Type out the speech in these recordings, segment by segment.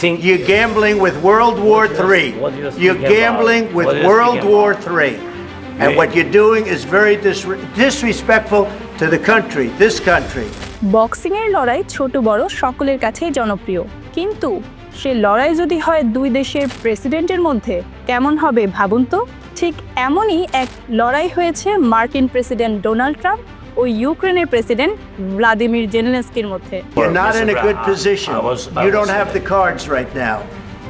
think You're gambling with World War What you- III. what you You're about? gambling with What do you World speak War about? III. And what you're doing is very dis- disrespectful to the country, this country. বক্সিংয়ের লড়াই ছোট বড় সকলের কাছেই জনপ্রিয় কিন্তু সে লড়াই যদি হয় দুই দেশের প্রেসিডেন্টের মধ্যে কেমন হবে ভাবুন তো ঠিক এমনই এক লড়াই হয়েছে মার্কিন প্রেসিডেন্ট ডোনাল্ড ট্রাম্প ও ইউক্রেনের প্রেসিডেন্ট ভ্লাদিমির জেলেনস্কির মধ্যে You're not in a good position. I was- I You was have the cards right now.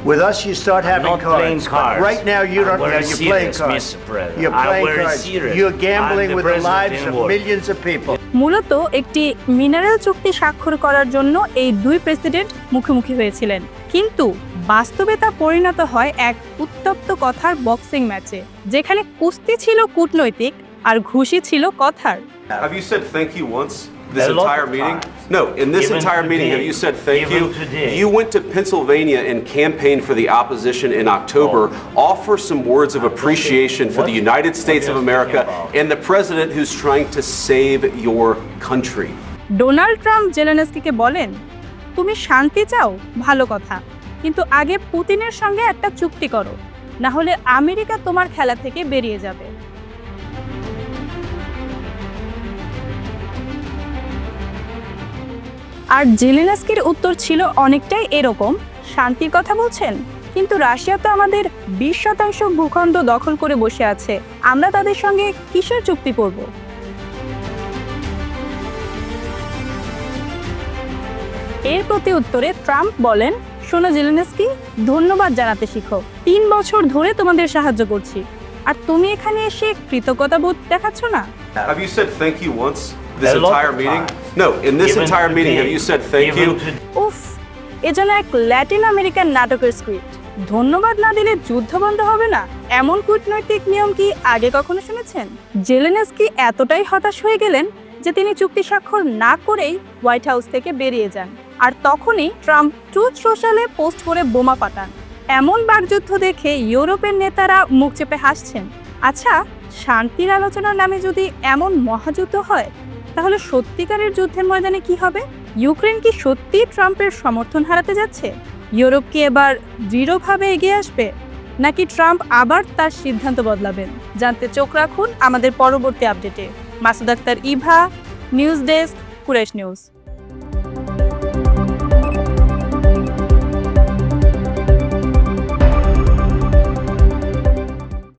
With us, you start having not playing cards. But cards. right now, you I'm don't. very yeah, you're playing serious, cards. Mr. President. You're I'm playing very cards. serious. You're gambling I'm the with the president lives in of war. millions of people. মূলত একটি mineral চুক্তি স্বাক্ষর করার জন্য এই দুই president মুখোমুখি হয়েছিলেন কিন্তু বাস্তবে তা পরিণত হয় এক উত্তপ্ত কথার বক্সিং ম্যাচে যেখানে কুস্তি ছিল কূটনৈতিক আর ঘুষি ছিল কথার Have you said thank you once this A entire meeting? times. No, in this Even entire meeting, have you said thank Even you? today. You went to Pennsylvania and campaigned for the opposition in October. Oh. Offer some words of appreciation for the United States of America and the president who's trying to save your country. Donald Trump জেলেনস্কিকে বলেন তুমি শান্তি চাও ভালো কথা কিন্তু আগে পুতিনের সঙ্গে একটা চুক্তি করো না হলে আমেরিকা তোমার খেলা থেকে বেরিয়ে যাবে আর জেলেনস্কির উত্তর ছিল অনেকটাই এরকম। শান্তির কথা বলছেন? কিন্তু রাশিয়া তো আমাদের বিশ শতাংশ ভূখণ্ড দখল করে বসে আছে। আমরা তাদের সঙ্গে কিসের চুক্তি করব? এর প্রতি উত্তরে ট্রাম্প বলেন, শোনো জেলেনস্কি, ধন্যবাদ জানাতে শিখো। তিন বছর ধরে তোমাদের সাহায্য করছি। আর তুমি এখানে এসে কৃতজ্ঞতা বোধ দেখাচ্ছ না? Have you said thank you once? This A lot entire of meeting? times. No, in this Even entire meeting, today. have you said thank Even you? today. উফ এ যেন এক ল্যাটিন আমেরিকান নাটকের স্ক্রিপ্ট ধন্যবাদ না দিলে যুদ্ধ বন্ধ হবে না এমন কূটনৈতিক নিয়ম কি আগে কখনো শুনেছেন জেলেনস্কি এতটাই হতাশ হয়ে গেলেন যে তিনি চুক্তি স্বাক্ষর না করেই হোয়াইট হাউস থেকে বেরিয়ে যান আর তখনই ট্রাম্প ট্রুথ সোশ্যালে পোস্ট করে বোমা ফাটান এমন বাকযুদ্ধ দেখে ইউরোপের নেতারা মুখ চেপে হাসছেন আচ্ছা শান্তির আলোচনার নামে যদি এমন মহাযুদ্ধ হয় তাহলে সত্যিকারের যুদ্ধের ময়দানে কি হবে? ইউক্রেন কি সত্যি ট্রাম্পের সমর্থন হারাতে যাচ্ছে? ইউরোপ কি এবার দৃঢ়ভাবে এগিয়ে আসবে? নাকি ট্রাম্প আবার তার সিদ্ধান্ত বদলাবেন? জানতে চোখ রাখুন আমাদের পরবর্তী আপডেটে। Masud Akhtar, Eva, news desk Quresh news.